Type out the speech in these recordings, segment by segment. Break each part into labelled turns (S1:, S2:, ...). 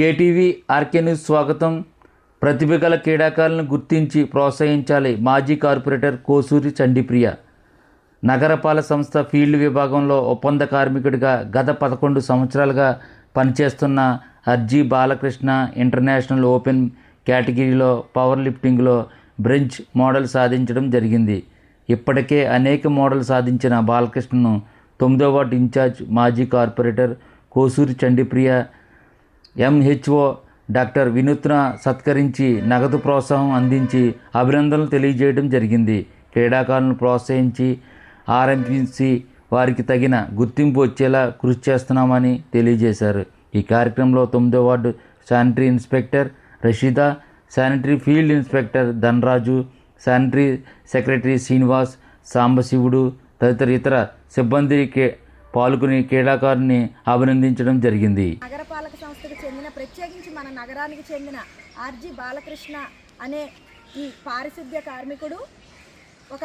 S1: KTV RK news స్వాగతం. ప్రతిభ గల క్రీడాకారులను గుర్తించి ప్రోత్సహించాలి. మాజీ కార్పొరేటర్ కోసూరి చండిప్రియ. నగరపాలక సంస్థ ఫీల్డ్ విభాగంలో ఒప్పంద కార్మికుడిగా గత పదకొండు సంవత్సరాలుగా పనిచేస్తున్న అర్జీ బాలకృష్ణ ఇంటర్నేషనల్ ఓపెన్ కేటగిరీలో పవర్ లిఫ్టింగ్లో బ్రెంచ్ మోడల్ సాధించడం జరిగింది. ఇప్పటికే అనేక మోడల్ సాధించిన బాలకృష్ణను తొమ్మిదో వార్డు ఇన్ఛార్జ్ మాజీ corporator Kosuri Chandipriya MHO doctor Vinutna సత్కరించి నగదు ప్రోత్సాహం అందించి అభినందనలు తెలియజేయడం జరిగింది. క్రీడాకారులను ప్రోత్సహించి ఆరంభించి వారికి తగిన గుర్తింపు వచ్చేలా కృషి చేస్తున్నామని తెలియజేశారు. ఈ కార్యక్రమంలో తొమ్మిదో ward sanitary inspector Rasheeda sanitary field inspector Dhanaraju sanitary secretary Srinivas Sambasivudu తదితర ఇతర సిబ్బందికి పాల్గొని క్రీడాకారుని అభినందించడం జరిగింది.
S2: నగరపాలక సంస్థకు చెందిన ప్రత్యేకించి మన నగరానికి చెందిన ఆర్జీ బాలకృష్ణ అనే ఈ పారిశుద్ధ్య కార్మికుడు ఒక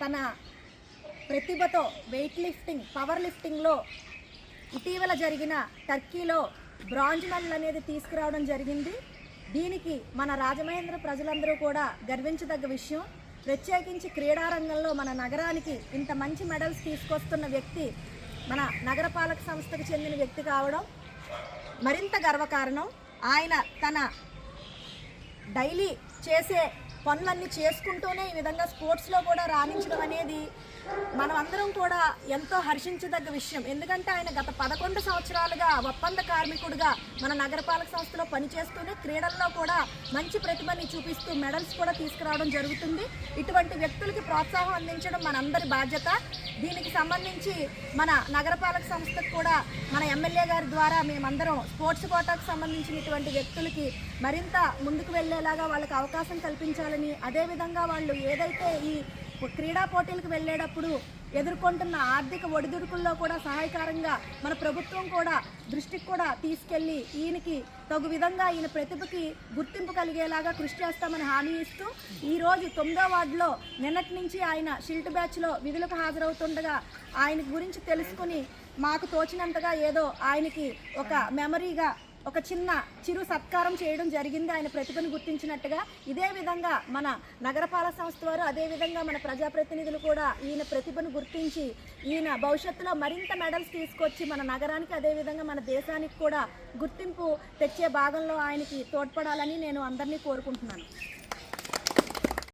S2: తన ప్రతిభతో వెయిట్ లిఫ్టింగ్ పవర్ లిఫ్టింగ్లో ఇటీవల జరిగిన టర్కీలో బ్రాంజ్ మెడల్ అనేది తీసుకురావడం జరిగింది. దీనికి మన రాజమహేంద్ర ప్రజలందరూ కూడా గర్వించదగ్గ విషయం. ప్రత్యేకించి క్రీడారంగంలో మన నగరానికి ఇంత మంచి మెడల్స్ తీసుకొస్తున్న వ్యక్తి మన నగరపాలక సంస్థకు చెందిన వ్యక్తి కావడం మరింత గర్వకారణం. ఆయన తన డైలీ చేసే పనులన్నీ చేసుకుంటూనే ఈ విధంగా స్పోర్ట్స్లో కూడా రాణించడం అనేది మనమందరం కూడా ఎంతో హర్షించదగ్గ విషయం. ఎందుకంటే ఆయన గత పదకొండు సంవత్సరాలుగా ఒప్పంద కార్మికుడుగా మన నగరపాలక సంస్థలో పనిచేస్తూనే క్రీడల్లో కూడా మంచి ప్రతిభని చూపిస్తూ మెడల్స్ కూడా తీసుకురావడం జరుగుతుంది. ఇటువంటి వ్యక్తులకి ప్రోత్సాహం అందించడం మనందరి బాధ్యత. దీనికి సంబంధించి మన నగరపాలక సంస్థకు కూడా మన ఎమ్మెల్యే గారి ద్వారా మేమందరం స్పోర్ట్స్ కోటాకు సంబంధించినటువంటి వ్యక్తులకి మరింత ముందుకు వెళ్ళేలాగా వాళ్ళకి అవకాశం కల్పించాలి కల్పించాలని అదేవిధంగా వాళ్ళు ఏదైతే ఈ క్రీడా పోటీలకు వెళ్ళేటప్పుడు ఎదుర్కొంటున్న ఆర్థిక ఒడిదుడుకుల్లో కూడా సహాయకారంగా మన ప్రభుత్వం కూడా దృష్టికి కూడా తీసుకెళ్ళి ఈయనకి తగు విధంగా ఈయన ప్రతిభకి గుర్తింపు కలిగేలాగా కృషి చేస్తామని హామీ ఇస్తూ ఈ రోజు తొమ్మిదో వార్డులో నిన్నటి నుంచి ఆయన షిల్ట్ బ్యాచ్లో విధులకు హాజరవుతుండగా ఆయన గురించి తెలుసుకుని మాకు తోచినంతగా ఏదో ఆయనకి ఒక మెమరీగా ఒక చిన్న చిరు సత్కారం చేయడం జరిగింది. ఆయన ప్రతిభను గుర్తించినట్టుగా ఇదే విధంగా మన నగరపాలక సంస్థ వారు అదే విధంగా మన ప్రజాప్రతినిధులు కూడా ఈయన ప్రతిభను గుర్తించి ఈయన భవిష్యత్తులో మరింత మెడల్స్ తీసుకొచ్చి మన నగరానికి అదే విధంగా మన దేశానికి కూడా గుర్తింపు తెచ్చే భాగంలో ఆయనకి తోడ్పడాలని నేను అందరినీ కోరుకుంటున్నాను.